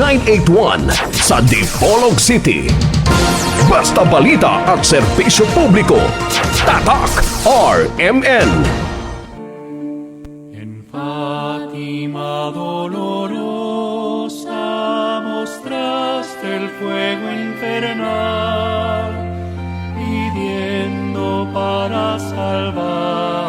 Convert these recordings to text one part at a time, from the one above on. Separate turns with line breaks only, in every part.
981 sa Dipolog City. Basta balita at serbisyo publiko. Tatak RMN.
En Fátima dolorosa mostraste el fuego infernal, pidiendo para salvarnos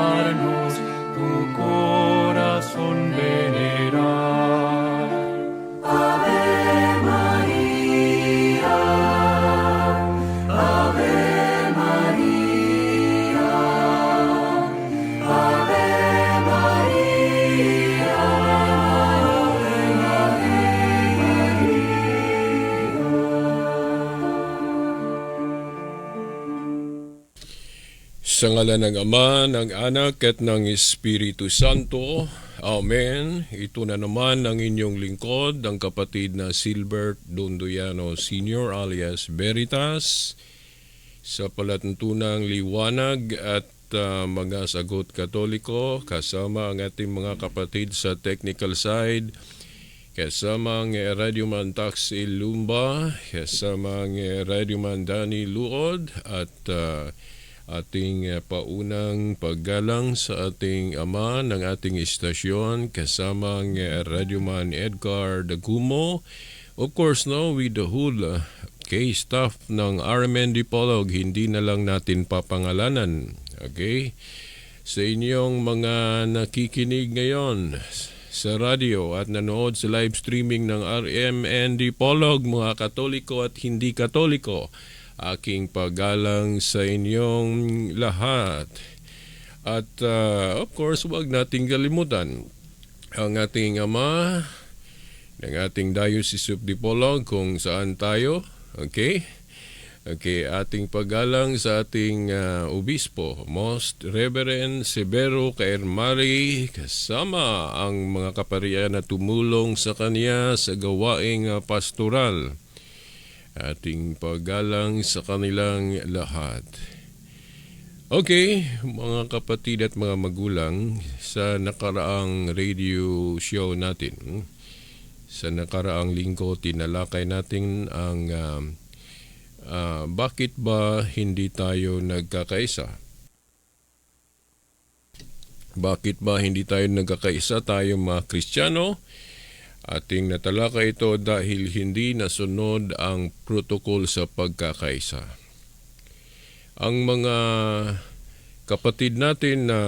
Sa ngala ng Ama, ng Anak at ng Espiritu Santo. Amen. Ito na naman ang inyong lingkod, ang kapatid na Silbert Dondoyano Sr. alias Veritas sa palatuntunang liwanag at ah, mga sagot katoliko kasama ang ating mga kapatid sa technical side kasama ang Radio Man Tax Ilumba, kasama ang Radio Man Dani Luod at ah, ating eh, paunang paggalang sa ating ama ng ating istasyon kasama ang eh, Radio Man Edgar Dagumo. Of course, no, with the whole okay, staff ng RMN Dipolog, hindi na lang natin papangalanan. Okay? Sa inyong mga nakikinig ngayon sa radio at nanood sa live streaming ng RMN Dipolog, mga katoliko at hindi katoliko, aking paggalang sa inyong lahat. At uh, of course, huwag nating kalimutan ang ating ama ng ating Diocese of Dipolog kung saan tayo. Okay? Okay, ating paggalang sa ating uh, obispo, Most Reverend Severo Caermari, kasama ang mga kaparian na tumulong sa kanya sa gawaing uh, pastoral. Ating paggalang sa kanilang lahat. Okay, mga kapatid at mga magulang, sa nakaraang radio show natin, sa nakaraang linggo, tinalakay natin ang um, ah, bakit ba hindi tayo nagkakaisa? Bakit ba hindi tayo nagkakaisa tayo mga Kristiyano? Ating natalaka ito dahil hindi nasunod ang protocol sa pagkakaisa. Ang mga kapatid natin na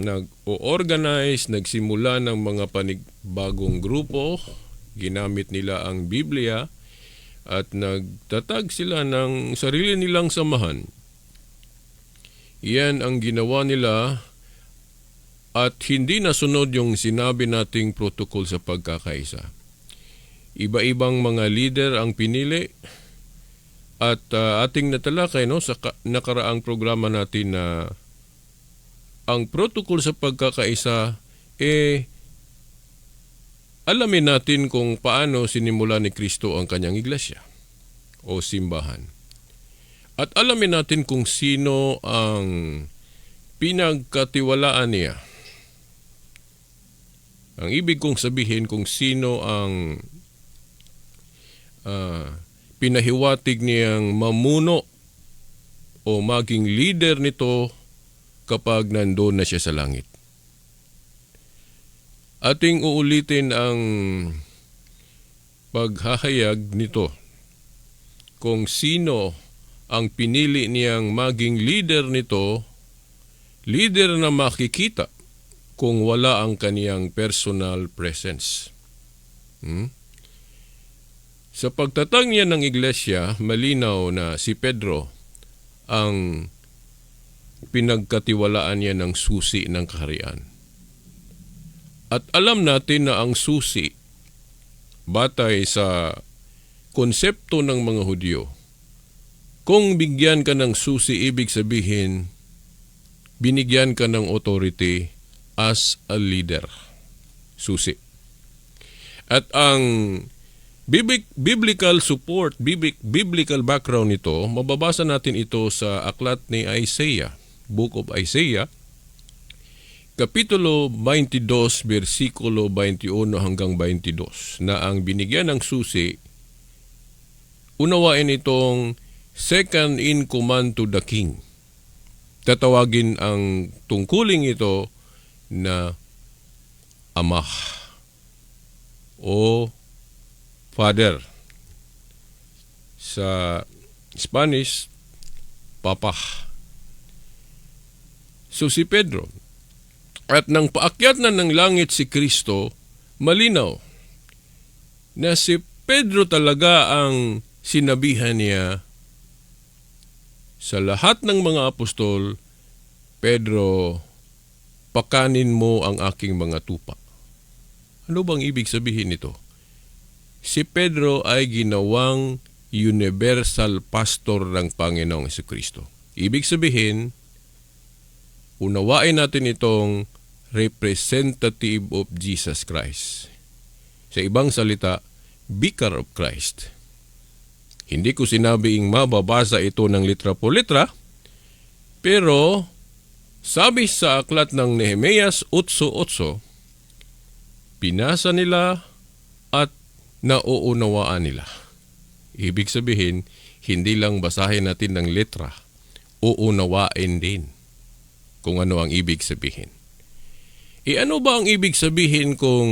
nag-organize, nagsimula ng mga panigbagong grupo, ginamit nila ang Biblia, at nagtatag sila ng sarili nilang samahan. Iyan ang ginawa nila at hindi nasunod yung sinabi nating protocol sa pagkakaisa. Iba-ibang mga leader ang pinili at ah, ating natalakay no, sa ka- nakaraang programa natin na ang protocol sa pagkakaisa eh alamin natin kung paano sinimula ni Kristo ang kanyang iglesia o simbahan. At alamin natin kung sino ang pinagkatiwalaan niya. Ang ibig kong sabihin kung sino ang ah, pinahiwatig niyang mamuno o maging leader nito kapag nandoon na siya sa langit. Ating uulitin ang paghahayag nito kung sino ang pinili niyang maging leader nito, leader na makikita kung wala ang kaniyang personal presence. Hmm? Sa pagtatang niya ng iglesia, malinaw na si Pedro ang pinagkatiwalaan niya ng susi ng kaharian. At alam natin na ang susi, batay sa konsepto ng mga Hudyo, kung bigyan ka ng susi, ibig sabihin, binigyan ka ng authority as a leader. Susi. At ang biblical support, biblical background nito, mababasa natin ito sa aklat ni Isaiah, Book of Isaiah, Kapitulo 22, versikulo 21 hanggang 22 na ang binigyan ng susi, unawain itong second in command to the king. Tatawagin ang tungkuling ito na ama o father. Sa Spanish, papa. So si Pedro, at nang paakyat na ng langit si Kristo, malinaw na si Pedro talaga ang sinabihan niya sa lahat ng mga apostol, Pedro, pakanin mo ang aking mga tupa. Ano bang ibig sabihin nito? Si Pedro ay ginawang universal pastor ng Panginoong Kristo. Ibig sabihin, unawain natin itong representative of Jesus Christ. Sa ibang salita, vicar of Christ. Hindi ko sinabing mababasa ito ng litra po litra, pero sabi sa aklat ng Nehemias 8.8, pinasa nila at nauunawaan nila. Ibig sabihin, hindi lang basahin natin ng letra, uunawain din kung ano ang ibig sabihin. E ano ba ang ibig sabihin kung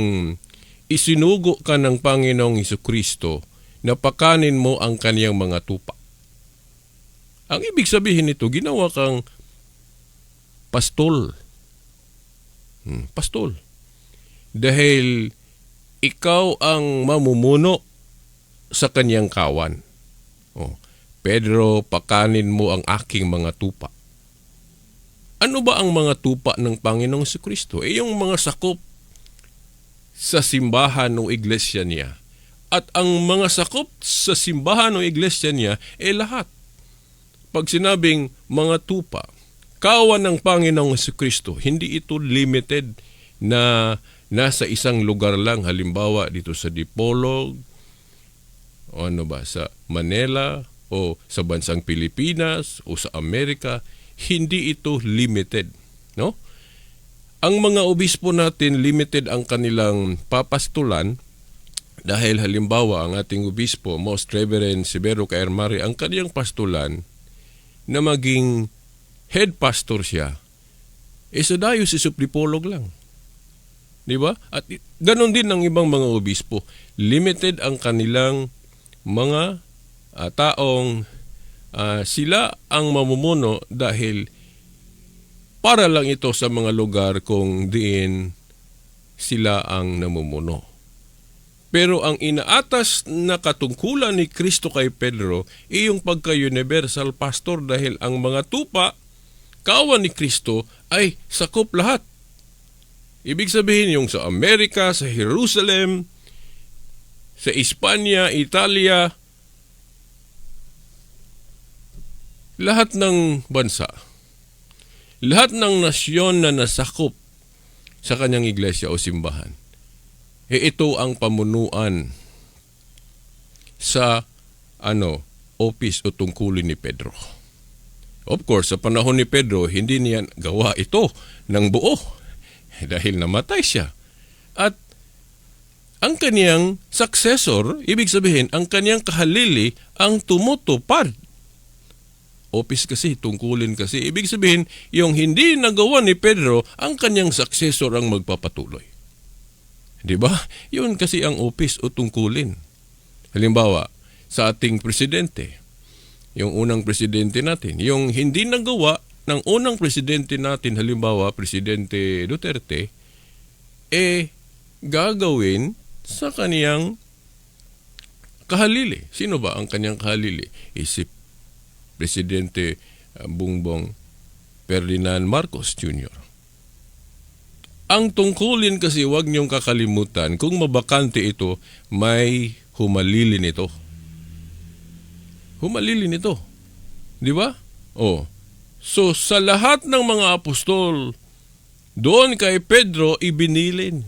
isinugo ka ng Panginoong Kristo na pakanin mo ang kaniyang mga tupa? Ang ibig sabihin nito, ginawa kang pastol. Hmm, pastol. Dahil ikaw ang mamumuno sa kanyang kawan. Oh, Pedro, pakanin mo ang aking mga tupa. Ano ba ang mga tupa ng Panginoong si Kristo? Eh yung mga sakop sa simbahan o iglesia niya. At ang mga sakop sa simbahan o iglesia niya, eh lahat. Pag sinabing mga tupa, kawan ng Panginoong Kristo, hindi ito limited na nasa isang lugar lang. Halimbawa dito sa Dipolog, o ano ba, sa Manila, o sa bansang Pilipinas, o sa Amerika, hindi ito limited, no? Ang mga obispo natin limited ang kanilang papastulan dahil halimbawa ang ating obispo, Most Reverend Severo Caermari, ang kaniyang pastulan na maging head pastor siya, eh sa diocese of lang. Di ba? At ganon din ang ibang mga obispo. Limited ang kanilang mga ah, taong ah, sila ang mamumuno dahil para lang ito sa mga lugar kung diin sila ang namumuno. Pero ang inaatas na katungkulan ni Kristo kay Pedro ay yung pagka-universal pastor dahil ang mga tupa, kawan ni Kristo ay sakop lahat. Ibig sabihin yung sa Amerika, sa Jerusalem, sa Espanya, Italia, lahat ng bansa, lahat ng nasyon na nasakop sa kanyang iglesia o simbahan, e ito ang pamunuan sa ano, office o tungkulin ni Pedro. Of course, sa panahon ni Pedro, hindi niya gawa ito ng buo dahil namatay siya. At ang kaniyang successor, ibig sabihin, ang kaniyang kahalili ang tumutupad. Office kasi, tungkulin kasi. Ibig sabihin, yung hindi nagawa ni Pedro, ang kaniyang successor ang magpapatuloy. Di ba? Yun kasi ang office o tungkulin. Halimbawa, sa ating presidente, yung unang presidente natin, yung hindi nagawa ng unang presidente natin, halimbawa, Presidente Duterte, eh, gagawin sa kaniyang kahalili. Sino ba ang kaniyang kahalili? Isip Presidente uh, Bongbong Ferdinand Marcos Jr. Ang tungkulin kasi huwag niyong kakalimutan, kung mabakante ito, may humalilin ito. Humalilin ito. Di ba? Oh. So sa lahat ng mga apostol, doon kay Pedro ibinilin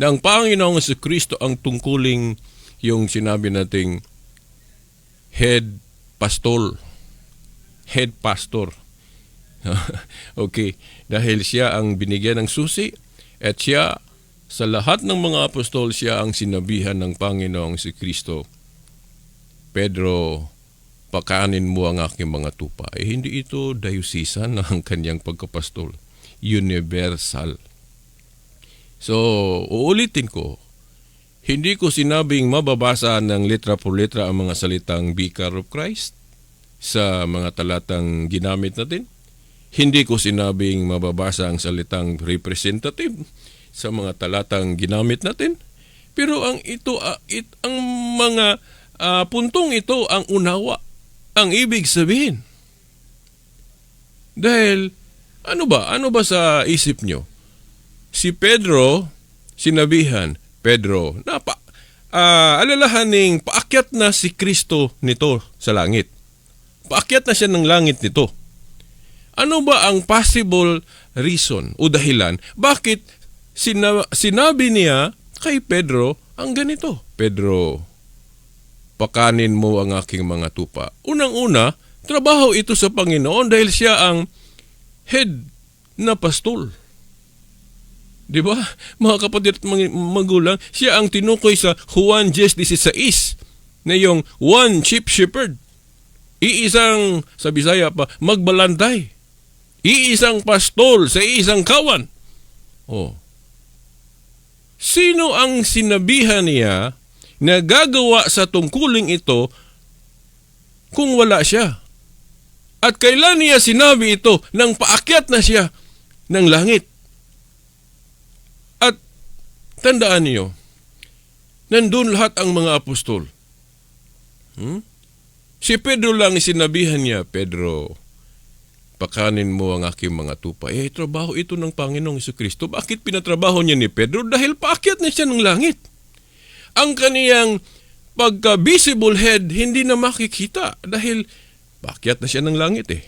ng Panginoong si Kristo ang tungkuling yung sinabi nating head pastor. Head pastor. okay, dahil siya ang binigyan ng susi at siya sa lahat ng mga apostol siya ang sinabihan ng Panginoong si Kristo. Pedro, pakanin mo ang aking mga tupa. Eh, hindi ito dayusisan ng kanyang pagkapastol. Universal. So, uulitin ko, hindi ko sinabing mababasa ng letra por letra ang mga salitang Vicar of Christ sa mga talatang ginamit natin. Hindi ko sinabing mababasa ang salitang representative sa mga talatang ginamit natin. Pero ang ito ah, it, ang mga ah, puntong ito ang unawa, ang ibig sabihin. Dahil ano ba? Ano ba sa isip nyo? Si Pedro, sinabihan, Pedro, napa, ah, alalahaning paakyat na si Kristo nito sa langit. Paakyat na siya ng langit nito. Ano ba ang possible reason o dahilan bakit sina- sinabi niya kay Pedro ang ganito? Pedro, pakanin mo ang aking mga tupa. Unang-una, trabaho ito sa Panginoon dahil siya ang head na pastol. Di ba? Mga kapatid at magulang, siya ang tinukoy sa Juan 10.16 na yung one chief shepherd. Iisang, sa Bisaya pa, magbalantay. Iisang pastol sa isang kawan. Oh. Sino ang sinabihan niya na gagawa sa tungkuling ito kung wala siya? At kailan niya sinabi ito nang paakyat na siya ng langit? At tandaan niyo, nandun lahat ang mga apostol. Hmm? Si Pedro lang sinabihan niya, Pedro, pakanin mo ang aking mga tupa. Eh, trabaho ito ng Panginoong Kristo. Bakit pinatrabaho niya ni Pedro? Dahil paakyat na siya ng langit. Ang kaniyang pagka-visible head, hindi na makikita dahil paakyat na siya ng langit eh.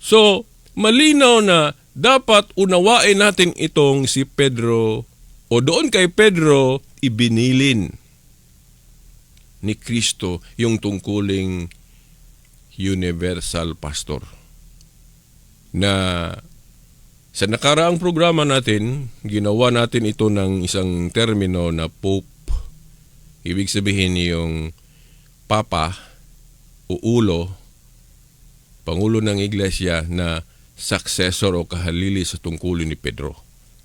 So, malinaw na dapat unawain natin itong si Pedro o doon kay Pedro ibinilin ni Kristo yung tungkuling universal pastor na sa nakaraang programa natin, ginawa natin ito ng isang termino na Pope. Ibig sabihin yung Papa o Ulo, Pangulo ng Iglesia na successor o kahalili sa tungkulin ni Pedro.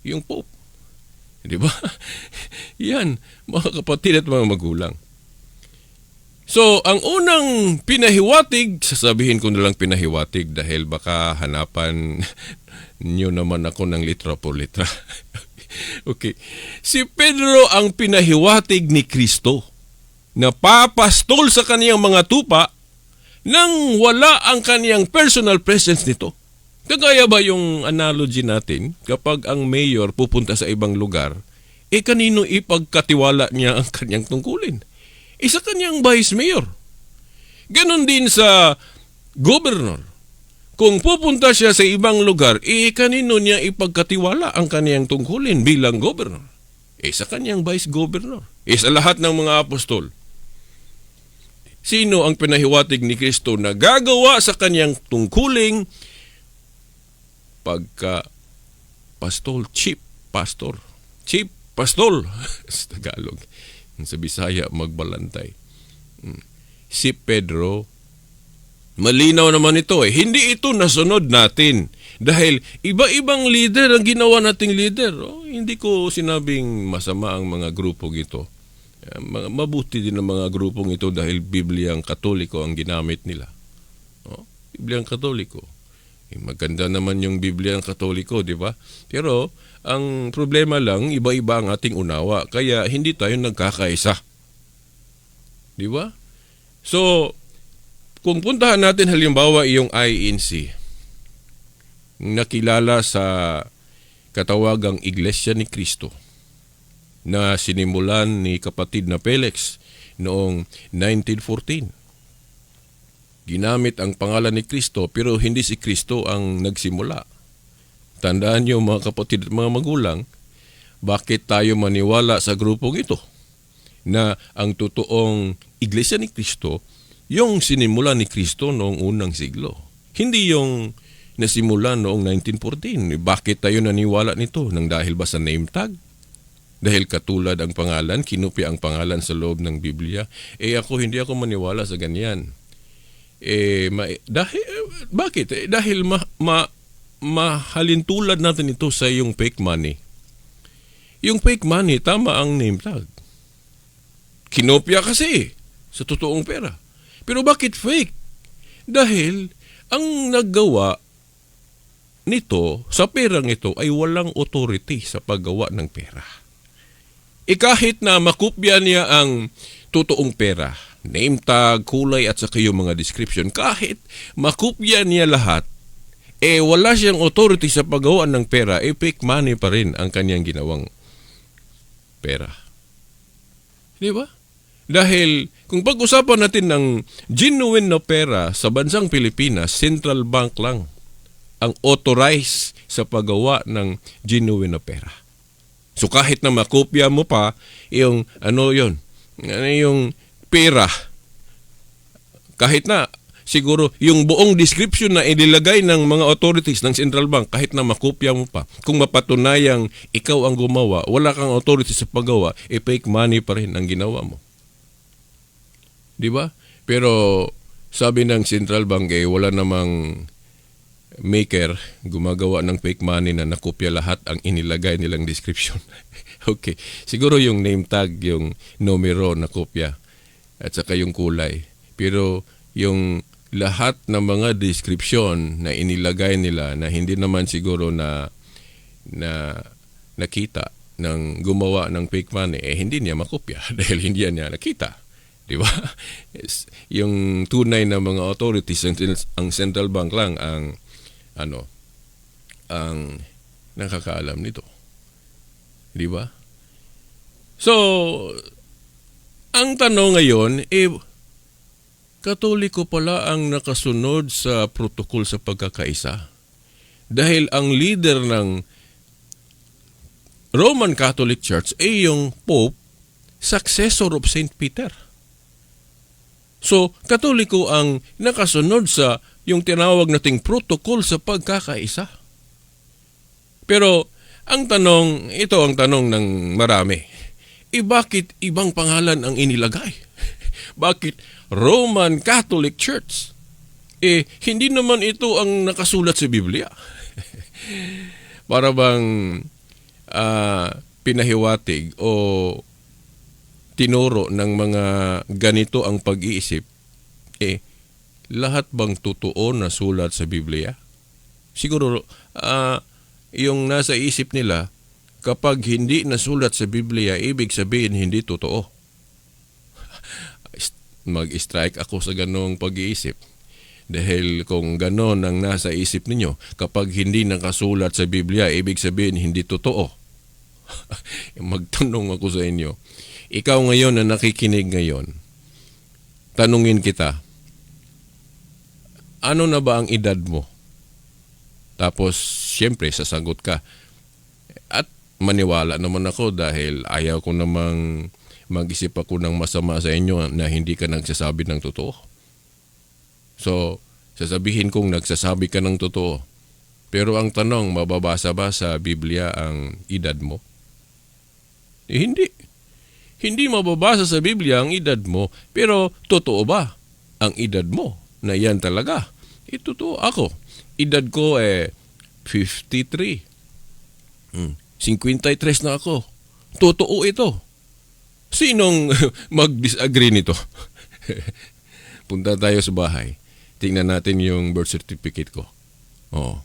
Yung Pope. Di ba? Yan, mga kapatid at mga magulang. So, ang unang pinahiwatig, sasabihin ko na lang pinahiwatig dahil baka hanapan nyo naman ako ng litra por litra. okay. Si Pedro ang pinahiwatig ni Kristo na papastol sa kaniyang mga tupa nang wala ang kaniyang personal presence nito. Kagaya ba yung analogy natin kapag ang mayor pupunta sa ibang lugar, eh kanino ipagkatiwala niya ang kanyang tungkulin? Isa kanyang vice mayor. Ganon din sa governor. Kung pupunta siya sa ibang lugar, eh niya ipagkatiwala ang kaniyang tungkulin bilang governor? Eh sa kanyang vice governor. Eh sa lahat ng mga apostol. Sino ang pinahiwatig ni Kristo na gagawa sa kanyang tungkuling pagka pastol, chief pastor. Chief pastol sa Tagalog. Sa Bisaya, magbalantay. Hmm. Si Pedro, malinaw naman ito eh. Hindi ito nasunod natin. Dahil iba-ibang leader ang ginawa nating leader. Oh, hindi ko sinabing masama ang mga grupong ito. Eh, ma- Mabuti din ang mga grupong ito dahil Bibliang Katoliko ang ginamit nila. Oh, Bibliang Katoliko. Eh, maganda naman yung Biblia ng Katoliko, di ba? Pero ang problema lang, iba-iba ang ating unawa. Kaya hindi tayo nagkakaisa. Di ba? So, kung puntahan natin halimbawa yung INC, nakilala sa katawagang Iglesia ni Cristo na sinimulan ni kapatid na Felix noong 1914 ginamit ang pangalan ni Kristo pero hindi si Kristo ang nagsimula. Tandaan niyo mga kapatid at mga magulang, bakit tayo maniwala sa grupong ito na ang totoong iglesia ni Kristo yung sinimula ni Kristo noong unang siglo. Hindi yung nasimula noong 1914. Bakit tayo naniwala nito? Nang dahil ba sa name tag? Dahil katulad ang pangalan, kinupya ang pangalan sa loob ng Biblia. Eh ako, hindi ako maniwala sa ganyan. Eh, ma- dahil, bakit? Eh, dahil ma, ma, mahalintulad natin ito sa yung fake money. Yung fake money, tama ang name tag. Kinopya kasi sa totoong pera. Pero bakit fake? Dahil ang naggawa nito sa perang ito ay walang authority sa paggawa ng pera. E kahit na makupya niya ang totoong pera, name tag, kulay at saka yung mga description, kahit makupya niya lahat, eh wala siyang authority sa paggawa ng pera, eh fake money pa rin ang kanyang ginawang pera. Di ba? Dahil kung pag-usapan natin ng genuine na pera sa bansang Pilipinas, Central Bank lang ang authorized sa paggawa ng genuine na pera. So kahit na makopya mo pa yung ano yon, ano yung pera, kahit na siguro yung buong description na inilagay ng mga authorities ng Central Bank kahit na makopya mo pa kung mapatunayang ikaw ang gumawa wala kang authority sa paggawa e fake money pa rin ang ginawa mo di ba? Pero sabi ng Central Bank eh wala namang maker gumagawa ng fake money na nakopya lahat ang inilagay nilang description. Okay. Siguro yung name tag yung numero na kopya at saka yung kulay. Pero yung lahat ng mga description na inilagay nila na hindi naman siguro na na nakita ng gumawa ng fake money eh hindi niya makopya dahil hindi niya nakita di ba yung tunay na mga authorities ang, ang central bank lang ang ano ang nakakaalam nito di ba so ang tanong ngayon eh Katoliko pala ang nakasunod sa protokol sa pagkakaisa. Dahil ang leader ng Roman Catholic Church ay yung Pope, successor of St. Peter. So, Katoliko ang nakasunod sa yung tinawag nating protokol sa pagkakaisa. Pero, ang tanong, ito ang tanong ng marami. Eh bakit ibang pangalan ang inilagay? bakit Roman Catholic Church? Eh, hindi naman ito ang nakasulat sa Biblia. Para bang ah, pinahiwatig o tinuro ng mga ganito ang pag-iisip, eh, lahat bang totoo na sulat sa Biblia? Siguro, ah, yung nasa isip nila, kapag hindi nasulat sa Biblia, ibig sabihin hindi totoo. Mag-strike ako sa ganong pag-iisip. Dahil kung ganon ang nasa isip ninyo, kapag hindi nakasulat sa Biblia, ibig sabihin hindi totoo. Magtanong ako sa inyo, ikaw ngayon na nakikinig ngayon, tanungin kita, ano na ba ang edad mo? Tapos, siyempre, sasagot ka. At maniwala naman ako dahil ayaw ko namang mag-isip ako ng masama sa inyo na hindi ka nagsasabi ng totoo. So, sasabihin kong nagsasabi ka ng totoo. Pero ang tanong, mababasa ba sa Biblia ang edad mo? Eh, hindi. Hindi mababasa sa Biblia ang edad mo, pero totoo ba ang edad mo na yan talaga? Eh, totoo ako. Edad ko eh 53. Hmm. 53 na ako. Totoo ito. Sinong mag-disagree nito? Punta tayo sa bahay. Tingnan natin yung birth certificate ko. Oo.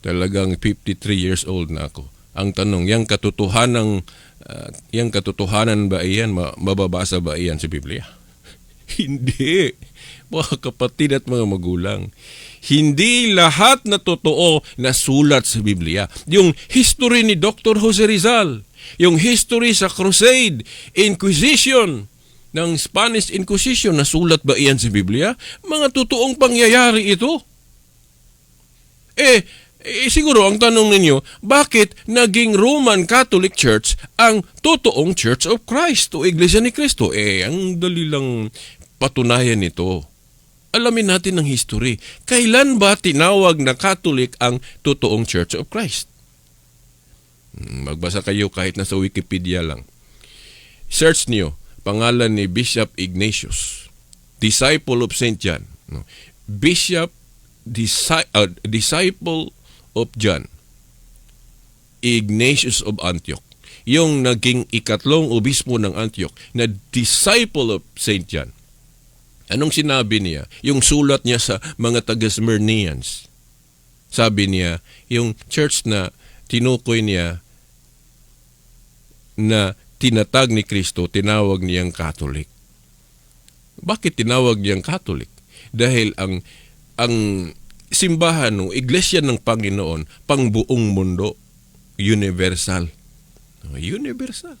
Talagang 53 years old na ako. Ang tanong, yung katotohanan uh, yung katotohanan ba iyan ma- mababasa ba iyan sa Biblia? Hindi. Mga kapatid at mga magulang. Hindi lahat na totoo na sulat sa Biblia. Yung history ni Dr. Jose Rizal, yung history sa Crusade, Inquisition, ng Spanish Inquisition, nasulat ba iyan sa Biblia? Mga totoong pangyayari ito. Eh, eh, siguro ang tanong ninyo, bakit naging Roman Catholic Church ang totoong Church of Christ o Iglesia ni Cristo? Eh, ang dali lang patunayan nito. alamin natin ang history. Kailan ba tinawag na Catholic ang totoong Church of Christ? Hmm, Magbasa kayo kahit nasa Wikipedia lang. Search niyo, pangalan ni Bishop Ignatius, disciple of St. John. Bishop, disi- uh, disciple of John, Ignatius of Antioch. Yung naging ikatlong obispo ng Antioch na disciple of St. John. Anong sinabi niya? Yung sulat niya sa mga taga-Smyrnians. Sabi niya, yung church na tinukoy niya na tinatag ni Kristo, tinawag niyang Catholic. Bakit tinawag niyang Catholic? Dahil ang ang simbahan ng iglesia ng Panginoon pang buong mundo universal. Universal.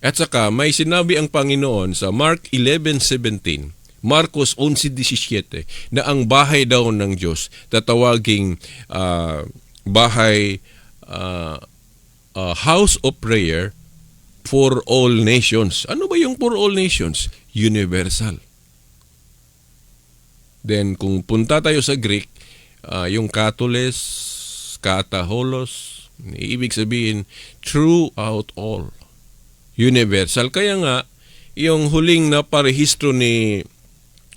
At saka may sinabi ang Panginoon sa Mark 11:17, Marcos 11:17 na ang bahay daw ng Diyos tatawaging ah, bahay ah, ah, house of prayer for all nations. Ano ba yung for all nations? Universal. Then kung punta tayo sa Greek, ah, yung Katoles, Kataholos, ibig sabihin throughout all. Universal. Kaya nga, yung huling na parehistro ni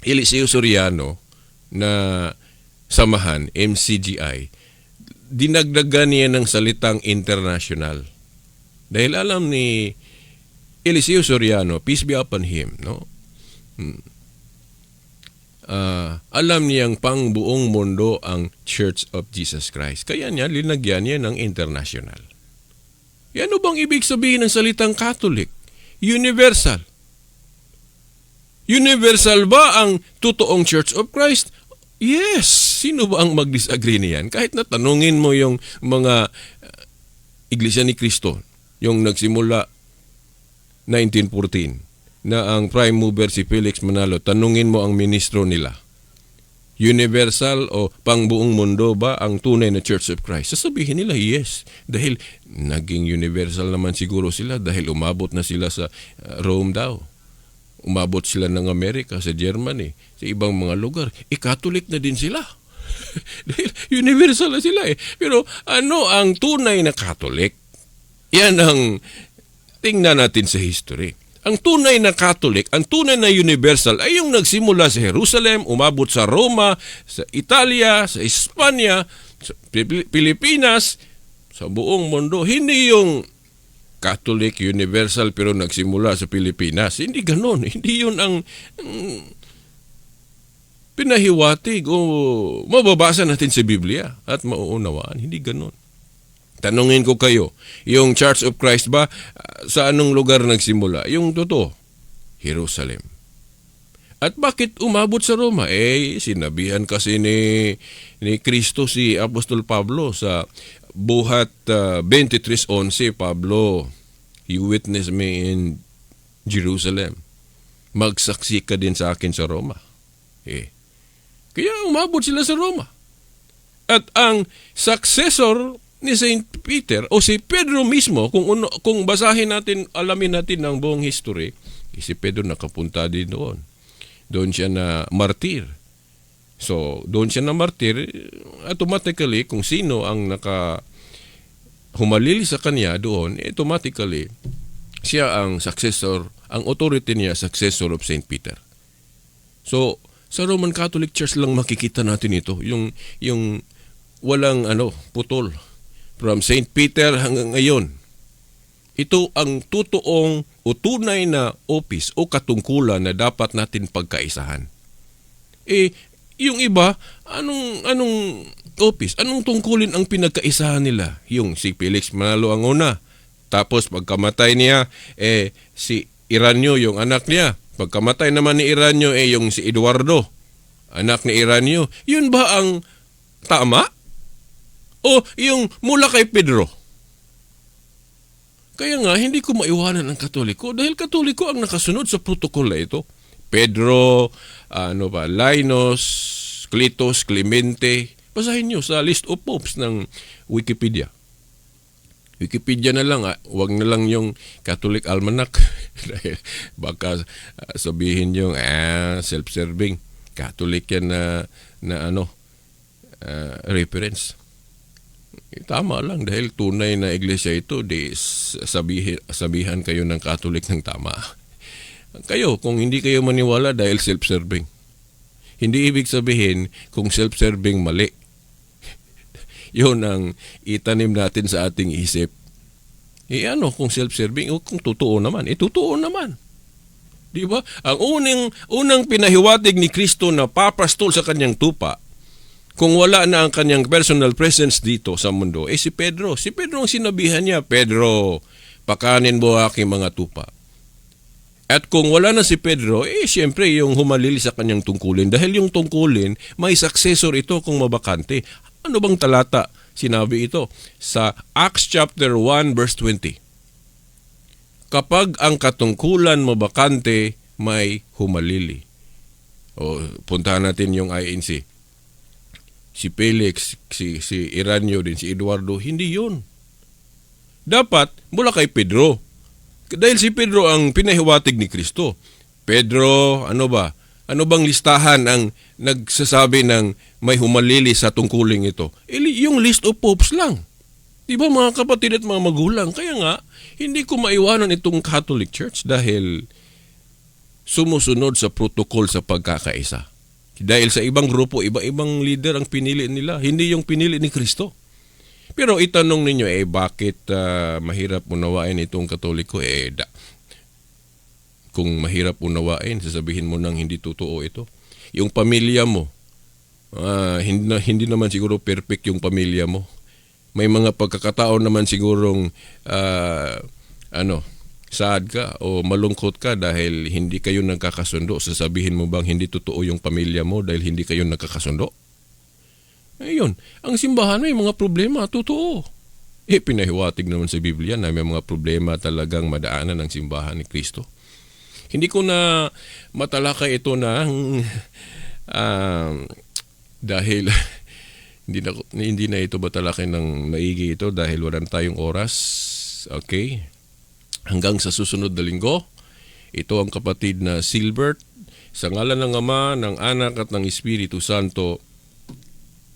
Eliseo Soriano na samahan, MCGI, dinagdagan niya ng salitang international. Dahil alam ni Eliseo Soriano, peace be upon him, no? Hmm. Ah, alam niyang pang buong mundo ang Church of Jesus Christ. Kaya niya linagyan niya ng international. Yan ano bang ibig sabihin ng salitang Catholic? Universal. Universal ba ang totoong Church of Christ? Yes. Sino ba ang mag-disagree niyan? Kahit na tanungin mo yung mga uh, Iglesia ni Cristo, yung nagsimula 1914, na ang prime mover si Felix Manalo, tanungin mo ang ministro nila. Universal o pangbuong mundo ba ang tunay na Church of Christ? Sasabihin nila, yes. Dahil naging universal naman siguro sila dahil umabot na sila sa uh, Rome daw. Umabot sila ng Amerika, sa Germany, sa ibang mga lugar. E Catholic na din sila. dahil universal na sila eh. Pero ano ang tunay na Catholic? Yan ang tingnan natin sa history. Ang tunay na Catholic, ang tunay na universal ay yung nagsimula sa Jerusalem, umabot sa Roma, sa Italia, sa Espanya, sa Pil- Pilipinas, sa buong mundo. Hindi yung Catholic universal pero nagsimula sa Pilipinas. Hindi ganon. Hindi yun ang, ang pinahiwatig o mababasa natin sa Biblia at mauunawaan. Hindi ganon. Tanungin ko kayo, yung Church of Christ ba, sa anong lugar nagsimula? Yung totoo, Jerusalem. At bakit umabot sa Roma? Eh, sinabihan kasi ni, ni Kristo si Apostol Pablo sa buhat ah, 23.11, Pablo, you witness me in Jerusalem. Magsaksi ka din sa akin sa Roma. Eh, kaya umabot sila sa Roma. At ang successor ni Saint Peter o si Pedro mismo kung uno, kung basahin natin alamin natin ang buong history eh, si Pedro nakapunta din doon. Doon siya na martir. So doon siya na martir automatically kung sino ang naka humalili sa kanya doon eh, automatically siya ang successor ang authority niya successor of Saint Peter. So sa Roman Catholic Church lang makikita natin ito yung yung walang ano putol from St. Peter hanggang ngayon. Ito ang totoong o tunay na office o katungkulan na dapat natin pagkaisahan. Eh, yung iba, anong, anong office, anong tungkulin ang pinagkaisahan nila? Yung si Felix Manalo ang una. Tapos pagkamatay niya, eh, si Iranyo, yung anak niya. Pagkamatay naman ni Iranyo, eh, yung si Eduardo, anak ni Iranyo. Yun ba ang tama? O yung mula kay Pedro. Kaya nga, hindi ko maiwanan ang katoliko dahil katoliko ang nakasunod sa protokol na ito. Pedro, ano ba, Linus, Clitos, Clemente. Basahin nyo sa list of popes ng Wikipedia. Wikipedia na lang, ah. wag na lang yung Catholic Almanac. Baka ah, sabihin yung ah, self-serving. Catholic yan na, na ano, ah, reference. Tama lang dahil tunay na iglesia ito, di sabihin, sabihan kayo ng Catholic ng tama. Kayo, kung hindi kayo maniwala dahil self-serving. Hindi ibig sabihin kung self-serving mali. Yun ang itanim natin sa ating isip. Eh ano kung self-serving? O kung totoo naman. Eh totoo naman. Di ba? Ang unang, unang pinahiwatig ni Kristo na papastol sa kanyang tupa, kung wala na ang kanyang personal presence dito sa mundo, eh si Pedro. Si Pedro ang sinabihan niya, Pedro, pakanin mo aking mga tupa. At kung wala na si Pedro, eh siyempre yung humalili sa kanyang tungkulin. Dahil yung tungkulin, may successor ito kung mabakante. Ano bang talata sinabi ito? Sa Acts chapter 1 verse 20. Kapag ang katungkulan mabakante, may humalili. O puntahan natin yung INC. Si Felix, si, si Iranyo din, si Eduardo, hindi yun. Dapat mula kay Pedro. Dahil si Pedro ang pinahiwatig ni Kristo. Pedro, ano ba? Ano bang listahan ang nagsasabi ng may humalili sa tungkuling ito? Eh, yung list of popes lang. Di ba mga kapatid at mga magulang? Kaya nga, hindi ko maiwanan itong Catholic Church dahil sumusunod sa protocol sa pagkakaisa. Dahil sa ibang grupo, iba-ibang leader ang pinili nila, hindi yung pinili ni Kristo. Pero itanong ninyo, eh bakit ah, mahirap unawain itong katoliko? Eh, da, kung mahirap unawain, sasabihin mo nang hindi totoo ito. Yung pamilya mo, ah, hindi, na- hindi naman siguro perfect yung pamilya mo. May mga pagkakataon naman sigurong ah, ano, sad ka o malungkot ka dahil hindi kayo nagkakasundo. Sasabihin mo bang hindi totoo yung pamilya mo dahil hindi kayo nagkakasundo? Ayun, ang simbahan may mga problema, totoo. Eh, pinahiwatig naman sa Biblia na may mga problema talagang madaanan ng simbahan ni Kristo. Hindi ko na matalakay ito ng um, dahil hindi na, hindi na ito matalakay ng maigi ito dahil wala na tayong oras. Okay? Hanggang sa susunod na linggo, ito ang kapatid na Silbert. Sa ngalan ng Ama, ng Anak at ng Espiritu Santo.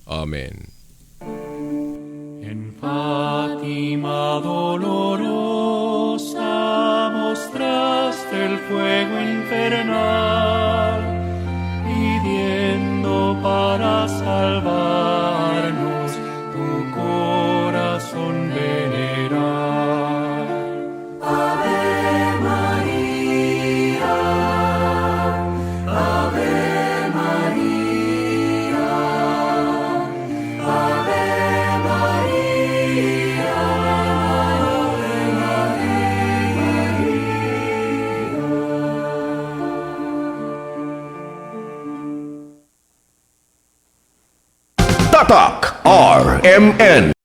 Amen.
En Fátima dolorosa mostraste el fuego infernal,
MN.